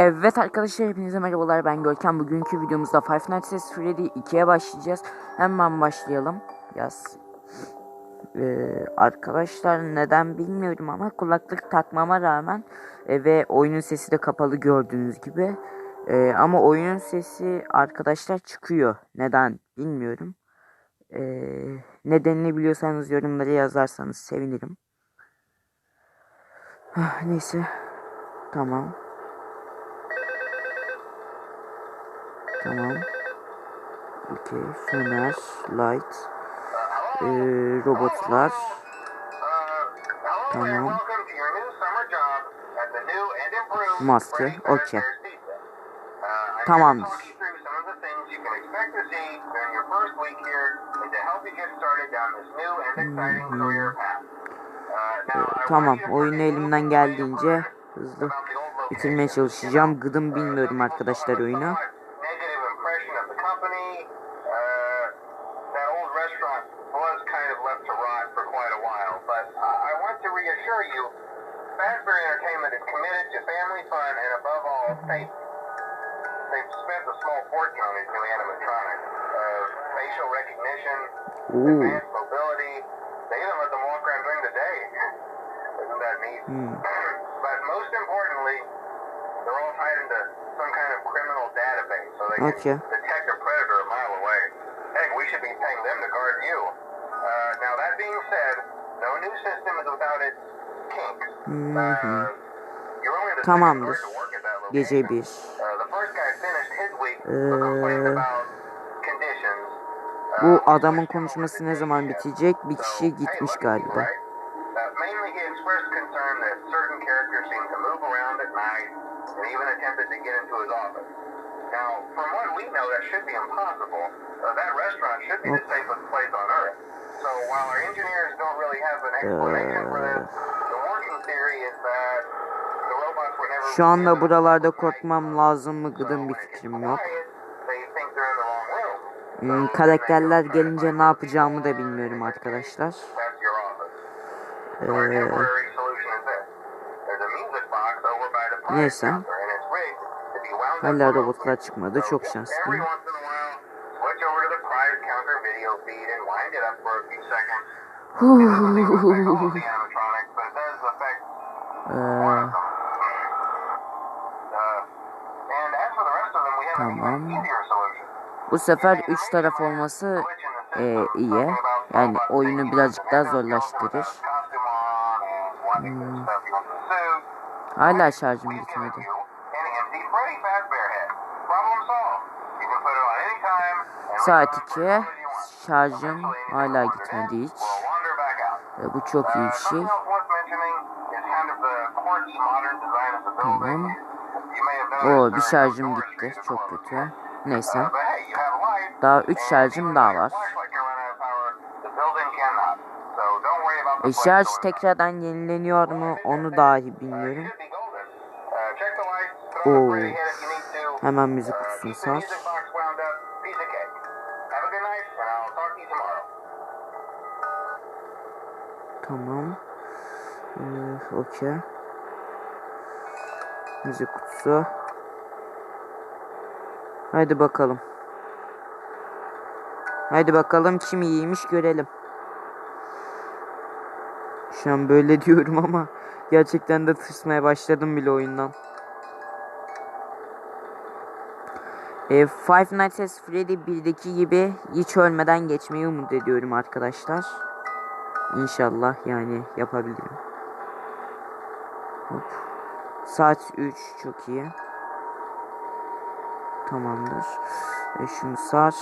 Evet arkadaşlar hepinize merhabalar ben Görkem. Bugünkü videomuzda Five Nights at Freddy 2'ye başlayacağız. Hemen başlayalım. Yaz. Ee, arkadaşlar neden bilmiyorum ama kulaklık takmama rağmen e, ve oyunun sesi de kapalı gördüğünüz gibi. E, ama oyunun sesi arkadaşlar çıkıyor. Neden bilmiyorum. E, nedenini biliyorsanız yorumlara yazarsanız sevinirim. Ah, Neyse. Tamam. Tamam. Okey. Fener, light, ee, robotlar. Tamam. Maske, okey. Tamamdır. Ee, tamam. Oyunu elimden geldiğince hızlı bitirmeye çalışacağım. Gıdım bilmiyorum arkadaşlar oyunu. To reassure you, Fazbear Entertainment is committed to family fun and above all, safety. They've spent a small fortune on these new animatronics. Uh, facial recognition, Ooh. advanced mobility. They even let them walk around during the day. Isn't that neat? Hmm. but most importantly, they're all tied into some kind of criminal database, so they Okay. can detect a predator a mile away. Heck, we should be paying them to guard you. Uh, now that being said, no new system is without its the Tamamdır. Gece bir. Ee, Bu adamın konuşması ne zaman bitecek? Bir kişi gitmiş galiba. right? Şu anda buralarda korkmam lazım mı gıdım bir fikrim yok. Hmm, karakterler gelince ne yapacağımı da bilmiyorum arkadaşlar. Ee, Neyse. Hala robotlar çıkmadı. Çok şanslıyım. Tamam. bu sefer üç taraf olması e, iyi. Yani oyunu birazcık daha zorlaştırır. Hmm. Hala şarjım bitmedi. Saat 2. Şarjım hala gitmedi hiç. E, bu çok iyi bir şey. Tamam. Oo bir şarjım gitti. Çok kötü. Neyse. Daha 3 şarjım daha var. E, şarj tekrardan yenileniyor mu onu dahi bilmiyorum. Oo. Hemen müzik kutusunu sar. Tamam. Okey. Müzik kutusu. Haydi bakalım. Haydi bakalım kim iyiymiş görelim. Şu an böyle diyorum ama gerçekten de tırsmaya başladım bile oyundan. E, Five Nights at Freddy 1'deki gibi hiç ölmeden geçmeyi umut ediyorum arkadaşlar. İnşallah yani yapabilirim. Saat 3 çok iyi. Tamamdır. E, şunu sar.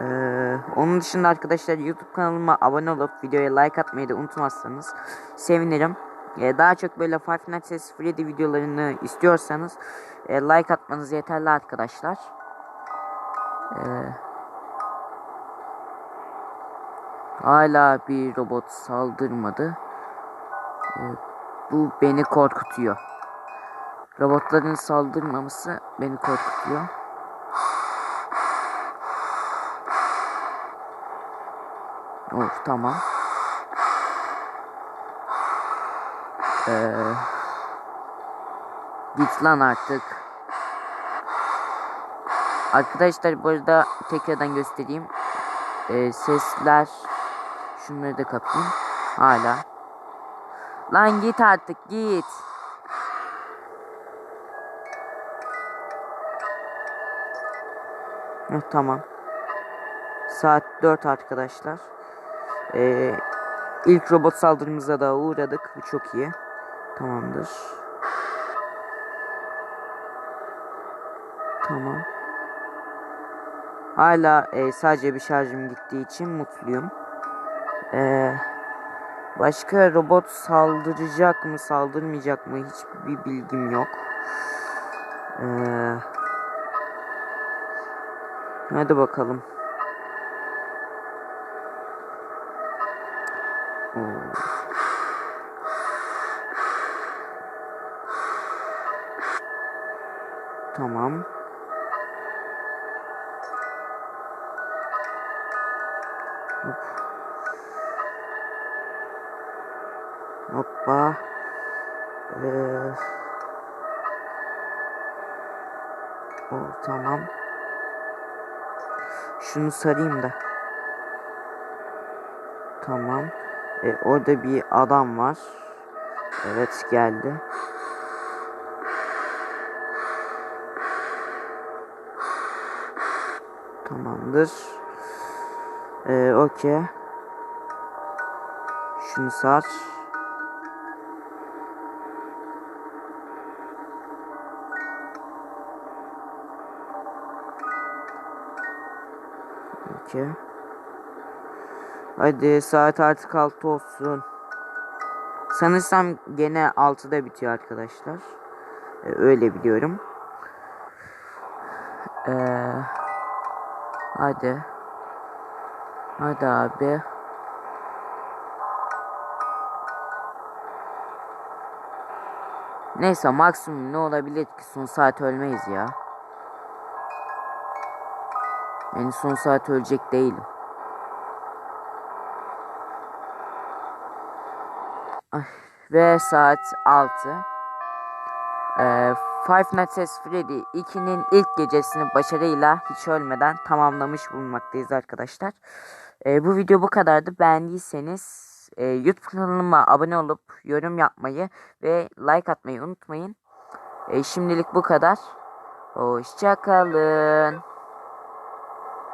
Ee, onun dışında arkadaşlar YouTube kanalıma abone olup videoya like atmayı da unutmazsanız sevinirim. Ee, daha çok böyle Five Nights at Freddy videolarını istiyorsanız e, like atmanız yeterli arkadaşlar. Ee, hala bir robot saldırmadı. Bu beni korkutuyor. Robotların saldırmaması beni korkutuyor. Of tamam. Ee, Git lan artık. Arkadaşlar bu arada tekrardan göstereyim. Ee, sesler şunları da kapayım. Hala. Lan git artık git. Heh, tamam. Saat 4 arkadaşlar. Ee, ilk robot saldırımıza da uğradık. Bu çok iyi. Tamamdır. Tamam. Hala e, sadece bir şarjım gittiği için mutluyum. Ee, başka robot saldıracak mı saldırmayacak mı hiçbir bilgim yok. Ee, hadi bakalım. Tamam. Hop. Hoppa. Ee, o tamam. Şunu sarayım da. Tamam. Ee, orada bir adam var. Evet geldi. Tamamdır. Ee, okey. Şunu sar. Okey. Hadi saat artık 6 olsun. Sanırsam gene 6'da bitiyor arkadaşlar. Ee, öyle biliyorum. Ee, hadi. Hadi abi. Neyse maksimum ne olabilir ki son saat ölmeyiz ya. Yani son saat ölecek değilim. Ay, ve saat 6. Ee, Five Nights at Freddy 2'nin ilk gecesini başarıyla hiç ölmeden tamamlamış bulunmaktayız arkadaşlar. Ee, bu video bu kadardı. Beğendiyseniz e, YouTube kanalıma abone olup yorum yapmayı ve like atmayı unutmayın. Ee, şimdilik bu kadar. Hoşçakalın.